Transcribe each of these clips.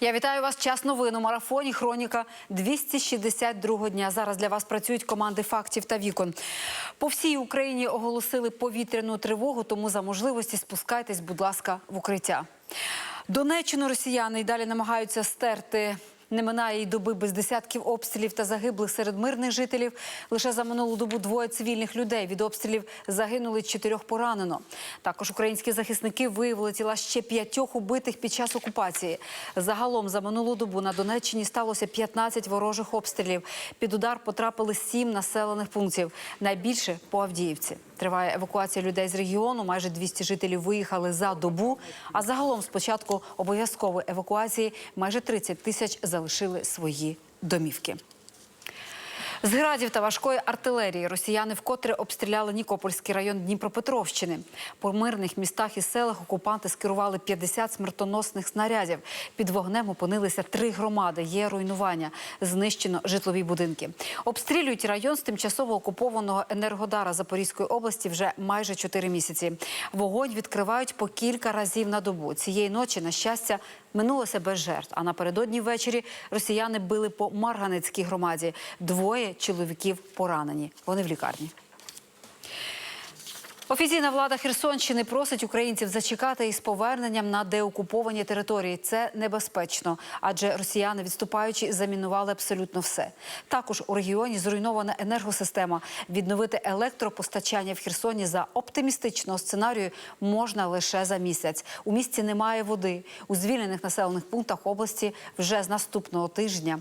Я вітаю вас. Час новин у марафоні. Хроніка 262 дня. Зараз для вас працюють команди фактів та вікон. По всій Україні оголосили повітряну тривогу, тому за можливості спускайтесь, будь ласка, в укриття. Донеччину росіяни й далі намагаються стерти. Не минає й доби без десятків обстрілів та загиблих серед мирних жителів. Лише за минулу добу двоє цивільних людей від обстрілів загинули, чотирьох поранено. Також українські захисники виявили тіла ще п'ятьох убитих під час окупації. Загалом за минулу добу на Донеччині сталося 15 ворожих обстрілів. Під удар потрапили сім населених пунктів. Найбільше по Авдіївці. Триває евакуація людей з регіону. Майже 200 жителів виїхали за добу. А загалом з початку обов'язкової евакуації майже 30 тисяч залишили свої домівки. З градів та важкої артилерії росіяни вкотре обстріляли Нікопольський район Дніпропетровщини. По мирних містах і селах окупанти скерували 50 смертоносних снарядів. Під вогнем опинилися три громади. Є руйнування. Знищено житлові будинки. Обстрілюють район з тимчасово окупованого енергодара Запорізької області вже майже чотири місяці. Вогонь відкривають по кілька разів на добу. Цієї ночі, на щастя, минулося без жертв. А напередодні ввечері росіяни били по Марганецькій громаді. Двоє чоловіків поранені. Вони в лікарні. Офіційна влада Херсонщини просить українців зачекати із поверненням на деокуповані території. Це небезпечно, адже росіяни, відступаючи, замінували абсолютно все. Також у регіоні зруйнована енергосистема. Відновити електропостачання в Херсоні за оптимістичного сценарію можна лише за місяць. У місті немає води. У звільнених населених пунктах області вже з наступного тижня.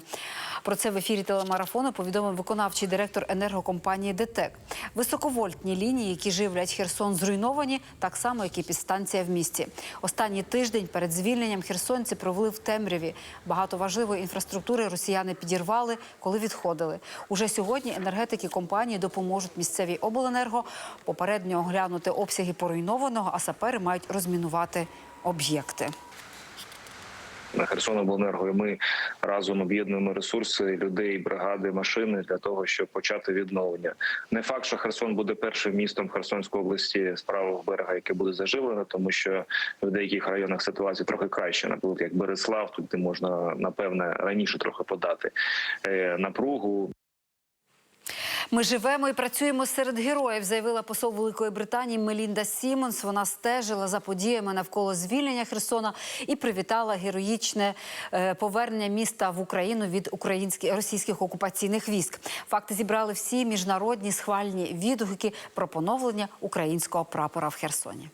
Про це в ефірі телемарафону повідомив виконавчий директор енергокомпанії ДТЕК. Високовольтні лінії, які живлять Херсон, зруйновані, так само, як і підстанція в місті. Останній тиждень перед звільненням херсонці провели в темряві. Багато важливої інфраструктури росіяни підірвали, коли відходили. Уже сьогодні енергетики компанії допоможуть місцевій обленерго попередньо оглянути обсяги поруйнованого, а сапери мають розмінувати об'єкти. На Херсонобленерго. І ми разом об'єднуємо ресурси людей, бригади, машини для того, щоб почати відновлення. Не факт, що Херсон буде першим містом Херсонської області з правого берега, яке буде заживлено, тому що в деяких районах ситуація трохи краще. Наприклад, як Береслав, тут можна напевне раніше трохи подати е, напругу. Ми живемо і працюємо серед героїв, заявила посол Великої Британії Мелінда Сімонс. Вона стежила за подіями навколо звільнення Херсона і привітала героїчне е, повернення міста в Україну від українських російських окупаційних військ. Факти зібрали всі міжнародні схвальні відгуки про поновлення українського прапора в Херсоні.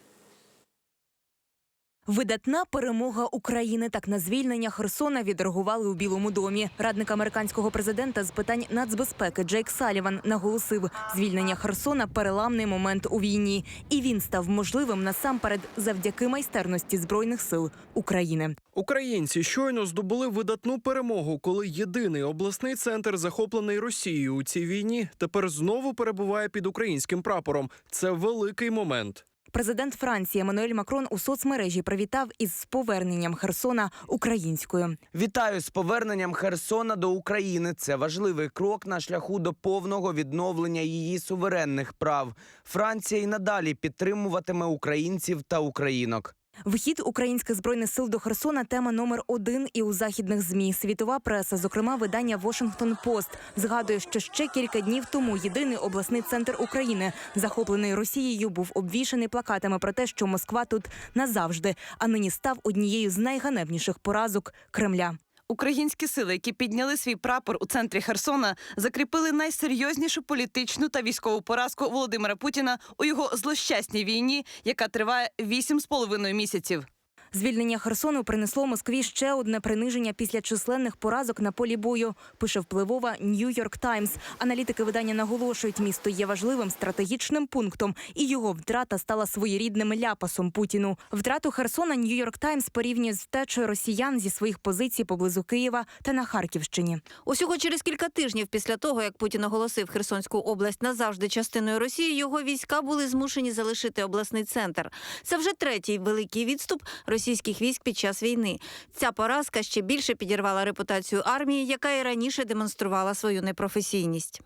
Видатна перемога України так на звільнення Херсона відреагували у Білому домі. Радник американського президента з питань нацбезпеки Джейк Саліван наголосив, звільнення Херсона переламний момент у війні, і він став можливим насамперед завдяки майстерності збройних сил України. Українці щойно здобули видатну перемогу, коли єдиний обласний центр, захоплений Росією у цій війні, тепер знову перебуває під українським прапором. Це великий момент. Президент Франції Еммануель Макрон у соцмережі привітав із поверненням Херсона українською. Вітаю з поверненням Херсона до України. Це важливий крок на шляху до повного відновлення її суверенних прав. Франція й надалі підтримуватиме українців та українок. Вхід українських збройних сил до Херсона тема номер один і у західних змі. Світова преса, зокрема видання Washington Post, згадує, що ще кілька днів тому єдиний обласний центр України, захоплений Росією, був обвішаний плакатами про те, що Москва тут назавжди, а нині став однією з найганебніших поразок Кремля. Українські сили, які підняли свій прапор у центрі Херсона, закріпили найсерйознішу політичну та військову поразку Володимира Путіна у його злощасній війні, яка триває вісім з половиною місяців. Звільнення Херсону принесло Москві ще одне приниження після численних поразок на полі бою. Пише впливова Нью-Йорк Таймс. Аналітики видання наголошують, місто є важливим стратегічним пунктом, і його втрата стала своєрідним ляпасом Путіну. Втрату Херсона Нью-Йорк Таймс порівнює з втечею росіян зі своїх позицій поблизу Києва та на Харківщині. Усього через кілька тижнів після того, як Путін оголосив Херсонську область назавжди частиною Росії, його війська були змушені залишити обласний центр. Це вже третій великий відступ російських військ під час війни. Ця поразка ще більше підірвала репутацію армії, яка і раніше демонструвала свою непрофесійність.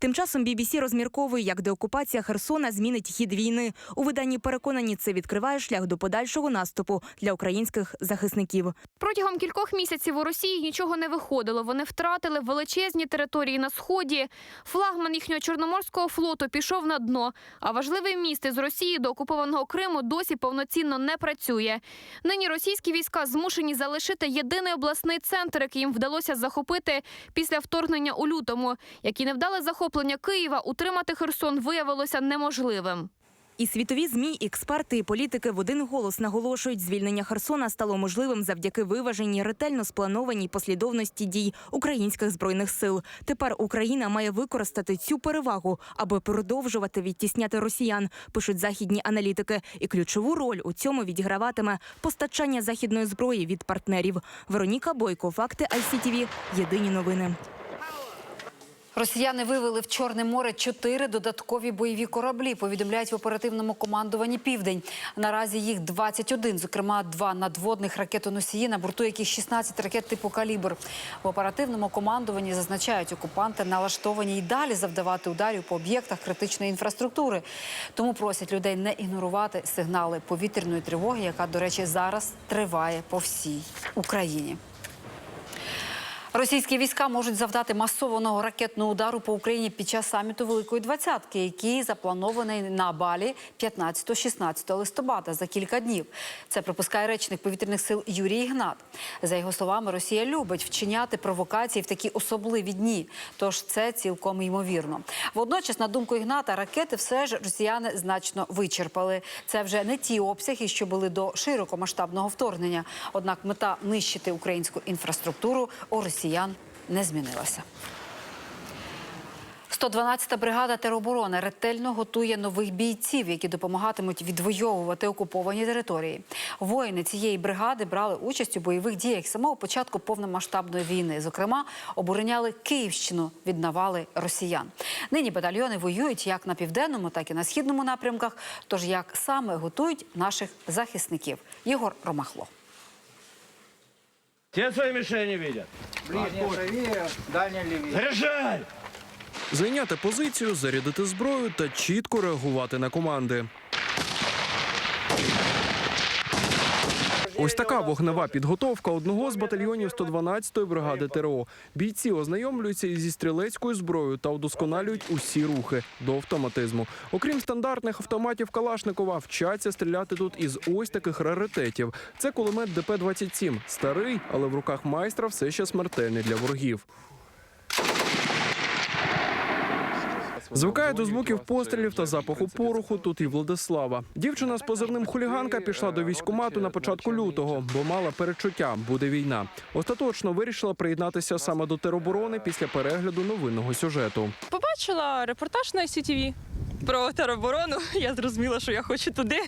Тим часом BBC розмірковує, як деокупація Херсона змінить хід війни. У виданні переконані, це відкриває шлях до подальшого наступу для українських захисників. Протягом кількох місяців у Росії нічого не виходило. Вони втратили величезні території на сході. Флагман їхнього чорноморського флоту пішов на дно. А важливий міст із Росії до окупованого Криму досі повноцінно не працює. Нині російські війська змушені залишити єдиний обласний центр, який їм вдалося захопити після вторгнення у лютому. Як і невдале захоплення Києва, утримати Херсон виявилося неможливим. І світові змі, експерти і політики в один голос наголошують, звільнення Херсона стало можливим завдяки виваженій, ретельно спланованій послідовності дій українських збройних сил. Тепер Україна має використати цю перевагу, аби продовжувати відтісняти росіян. Пишуть західні аналітики. І ключову роль у цьому відіграватиме постачання західної зброї від партнерів. Вероніка Бойко, факти ICTV, Єдині новини. Росіяни вивели в Чорне море чотири додаткові бойові кораблі. Повідомляють в оперативному командуванні Південь. Наразі їх 21, зокрема два надводних ракетоносії, на борту яких 16 ракет типу калібр. В оперативному командуванні зазначають, окупанти налаштовані й далі завдавати ударів по об'єктах критичної інфраструктури. Тому просять людей не ігнорувати сигнали повітряної тривоги, яка, до речі, зараз триває по всій Україні. Російські війська можуть завдати масованого ракетного удару по Україні під час саміту Великої Двадцятки, який запланований на Балі 15-16 листопада за кілька днів. Це припускає речник повітряних сил Юрій Ігнат. За його словами, Росія любить вчиняти провокації в такі особливі дні. Тож це цілком ймовірно. Водночас, на думку Ігната, ракети все ж росіяни значно вичерпали. Це вже не ті обсяги, що були до широкомасштабного вторгнення. Однак мета нищити українську інфраструктуру у росіян не змінилася. 112-та бригада тероборони ретельно готує нових бійців, які допомагатимуть відвоювати окуповані території. Воїни цієї бригади брали участь у бойових діях самого початку повномасштабної війни. Зокрема, обороняли Київщину від навали росіян. Нині батальйони воюють як на південному, так і на східному напрямках. Тож як саме готують наших захисників? Єгор Ромахло. Все свои мишени видят. Ближнее! Зайняти позицію, зарядити зброю та чітко реагувати на команди. Ось така вогнева підготовка одного з батальйонів 112-ї бригади ТРО. Бійці ознайомлюються зі стрілецькою зброєю та удосконалюють усі рухи до автоматизму. Окрім стандартних автоматів Калашникова, вчаться стріляти тут із ось таких раритетів. Це кулемет ДП-27. Старий, але в руках майстра все ще смертельний для ворогів. Звикає до звуків пострілів та запаху пороху. Тут і Владислава. Дівчина з позивним хуліганка пішла до військкомату на початку лютого, бо мала перечуття, буде війна. Остаточно вирішила приєднатися саме до тероборони після перегляду новинного сюжету. Побачила репортаж на ICTV про тероборону. Я зрозуміла, що я хочу туди.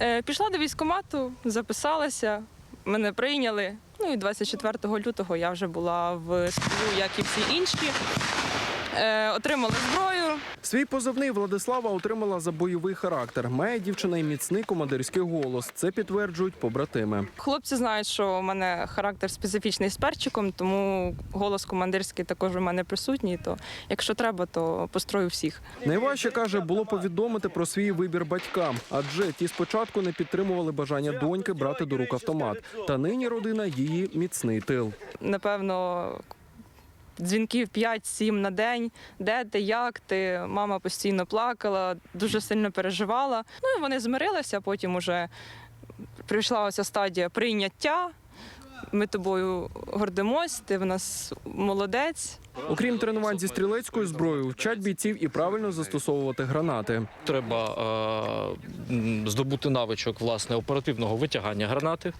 Е, Пішла до військкомату, записалася, мене прийняли. Ну і 24 лютого я вже була в строю, як і всі інші. Е, Отримала зброю. Свій позивний Владислава отримала за бойовий характер. Має дівчина і міцний командирський голос. Це підтверджують побратими. Хлопці знають, що у мене характер специфічний з перчиком, тому голос командирський також у мене присутній. То якщо треба, то построю всіх. Найважче каже, було повідомити про свій вибір батькам, адже ті спочатку не підтримували бажання доньки брати до рук автомат. Та нині родина її міцний тил. напевно, дзвінків 5-7 на день. Де ти, як ти? Мама постійно плакала, дуже сильно переживала. Ну і вони змирилися, потім уже прийшла оця стадія прийняття. Ми тобою гордимось, ти в нас молодець. Окрім тренувань зі стрілецькою зброєю, вчать бійців і правильно застосовувати гранати. Треба е, здобути навичок власне оперативного витягання гранати,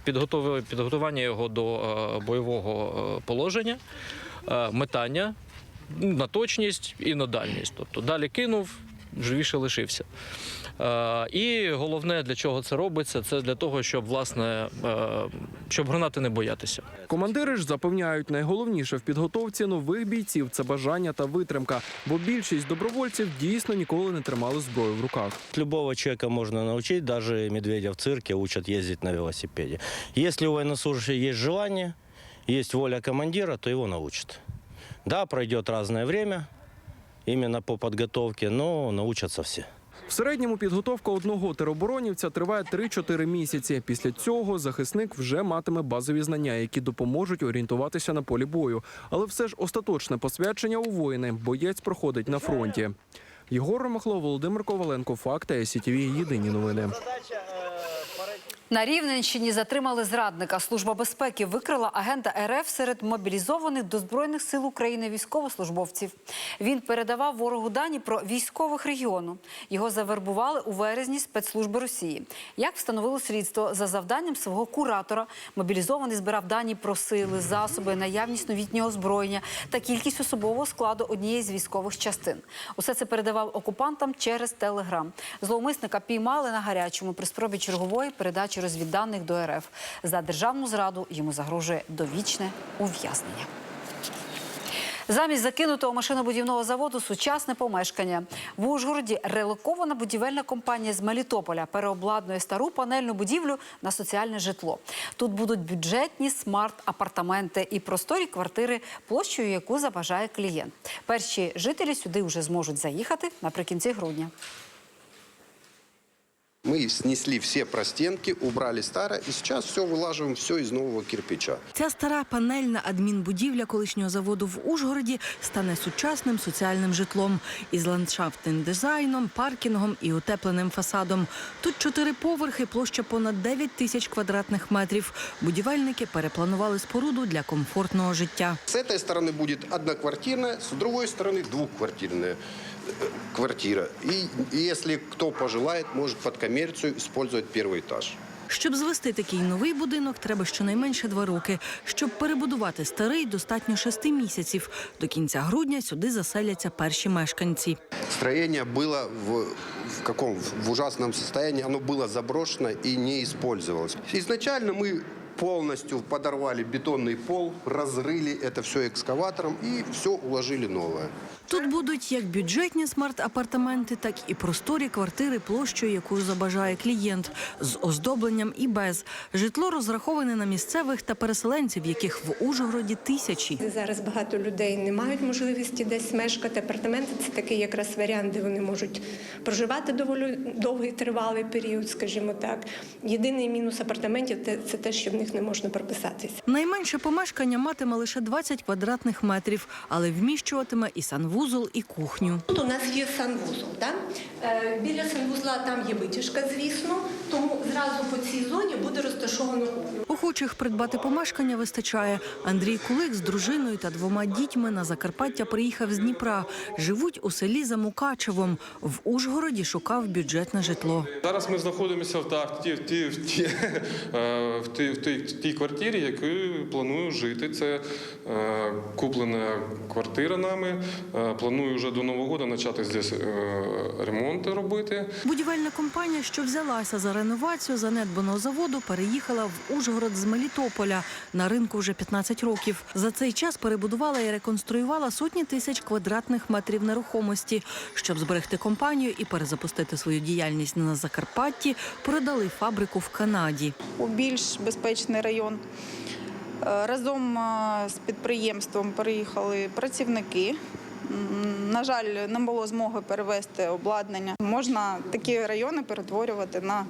підготування його до е, бойового е, положення, метання на точність і на дальність. Тобто далі кинув, живіше лишився. Е, і головне, для чого це робиться, це для того, щоб власне е, щоб гранати не боятися. Командири ж запевняють, найголовніше в підготовці нових бійців це бажання та витримка, бо більшість добровольців дійсно ніколи не тримали зброю в руках. Любого человека можно научить, даже медведя в цирке учат ездить на велосипеде. Если у военнослужащего есть желание, есть воля командира, то его научат. Да, пройдет разное время, именно по подготовке, но научатся все. В середньому підготовка одного тероборонівця триває 3-4 місяці. Після цього захисник вже матиме базові знання, які допоможуть орієнтуватися на полі бою. Але все ж остаточне посвячення у воїни боєць проходить на фронті. Єгор Ромахло, Володимир Коваленко, Факти, СІТВ, Єдині новини. На Рівненщині затримали зрадника. Служба безпеки викрила агента РФ серед мобілізованих до збройних сил України військовослужбовців. Він передавав ворогу дані про військових регіону. Його завербували у березні спецслужби Росії. Як встановило слідство за завданням свого куратора, мобілізований збирав дані про сили, засоби, наявність новітнього озброєння та кількість особового складу однієї з військових частин. Усе це передавав окупантам через телеграм. Зловмисника піймали на гарячому при спробі чергової передачі розвідданих до РФ. За державну зраду йому загрожує довічне ув'язнення. Замість закинутого машинобудівного заводу сучасне помешкання. В Ужгороді релокована будівельна компанія з Мелітополя переобладнує стару панельну будівлю на соціальне житло. Тут будуть бюджетні смарт-апартаменти і просторі квартири, площею яку забажає клієнт. Перші жителі сюди вже зможуть заїхати наприкінці грудня. Мы снесли все простенки, убрали старое, и сейчас все вылаживаем, все из нового кирпича. Ця стара панельна адмінбудівля колишнього заводу в Ужгороді стане сучасним соціальним житлом із ландшафтним дизайном, паркінгом і утепленим фасадом. Тут чотири поверхи, площа понад 9 тисяч квадратних метрів. Будівельники перепланували споруду для комфортного життя. С этой стороны будет одноквартирная, с другой стороны двухквартирная э, квартира. И если кто пожелает, может под коммерцию использовать первый этаж. Щоб звести такий новий будинок, треба щонайменше два роки. Щоб перебудувати старий, достатньо шести місяців. До кінця грудня сюди заселяться перші мешканці. Строение было в, в каком в ужасном состоянии, оно было заброшено и не использовалось. Изначально мы полностью подорвали бетонный пол, разрыли это все экскаватором и все уложили новое. Тут будуть як бюджетні смарт-апартаменти, так і просторі квартири площею, яку забажає клієнт, з оздобленням і без. Житло розраховане на місцевих та переселенців, яких в Ужгороді тисячі. Зараз багато людей не мають можливості десь мешкати. Апартаменти це такий якраз варіант, де вони можуть проживати доволі довгий тривалий період, скажімо так. Єдиний мінус апартаментів це- те, що в них не можна прописатися. Найменше помешкання матиме лише 20 квадратних метрів, але вміщуватиме і санвузол, і кухню. Тут у нас є санвузол. Да? Е, біля санвузла там є витяжка, звісно, тому зразу по цій зоні буде розташовано кухню. Охочих придбати помешкання вистачає. Андрій Кулик з дружиною та двома дітьми на Закарпаття приїхав з Дніпра. Живуть у селі за Мукачевом. В Ужгороді шукав бюджетне житло. Зараз ми знаходимося в, так, в, ті, в, ті, в, ті, е, в, ті, в, тій, в тій квартирі, яку планую жити. Це е, куплена квартира нами. Планую вже до Нового року почати здесь е, ремонти робити. Будівельна компанія, що взялася за реновацію занедбаного заводу, переїхала в Ужгород з Мелітополя. На ринку вже 15 років. За цей час перебудувала і реконструювала сотні тисяч квадратних метрів нерухомості. Щоб зберегти компанію і перезапустити свою діяльність на Закарпатті, продали фабрику в Канаді. у більш безпечний район. Е, Разом е, з підприємством переїхали працівники. На жаль, не було змоги перевести обладнання. Можна такі райони перетворювати на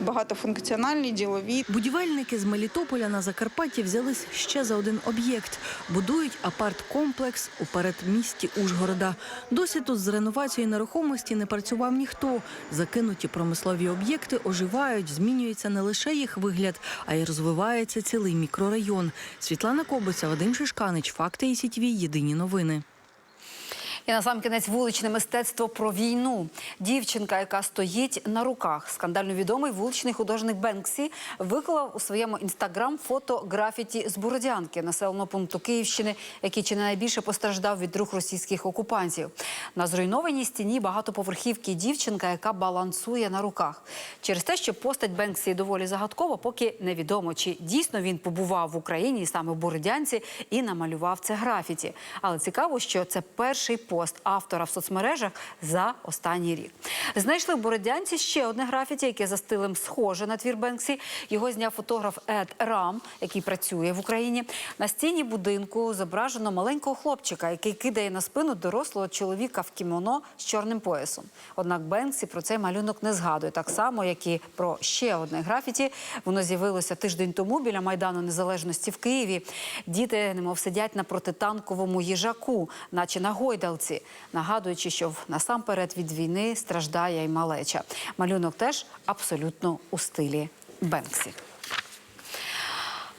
багатофункціональні ділові. Будівельники з Мелітополя на Закарпатті взялись ще за один об'єкт. Будують апарт-комплекс у передмісті Ужгорода. Досі тут з реновацією нерухомості не працював ніхто. Закинуті промислові об'єкти оживають, змінюється не лише їх вигляд, а й розвивається цілий мікрорайон. Світлана Кобиця, Вадим Шишканич, Факти і сітві. Єдині новини. І на сам кінець вуличне мистецтво про війну. Дівчинка, яка стоїть на руках. Скандально відомий вуличний художник Бенксі виклав у своєму інстаграм фото графіті з Бородянки, населеного пункту Київщини, який чи не найбільше постраждав від рук російських окупантів. На зруйнованій стіні багатоповерхівки дівчинка, яка балансує на руках. Через те, що постать Бенксі доволі загадкова, поки невідомо, чи дійсно він побував в Україні, саме в Бородянці, і намалював це графіті. Але цікаво, що це перший постать пост автора в соцмережах за останній рік. Знайшли в Бородянці ще одне графіті, яке за стилем схоже на твір Бенксі. Його зняв фотограф Ед Рам, який працює в Україні. На стіні будинку зображено маленького хлопчика, який кидає на спину дорослого чоловіка в кімоно з чорним поясом. Однак Бенксі про цей малюнок не згадує, так само, як і про ще одне графіті. Воно з'явилося тиждень тому біля Майдану Незалежності в Києві. Діти, немов сидять на протитанковому їжаку, наче на гойдалці, нагадуючи, що насамперед від війни страждає й малеча. Малюнок теж абсолютно у стилі Бенксі.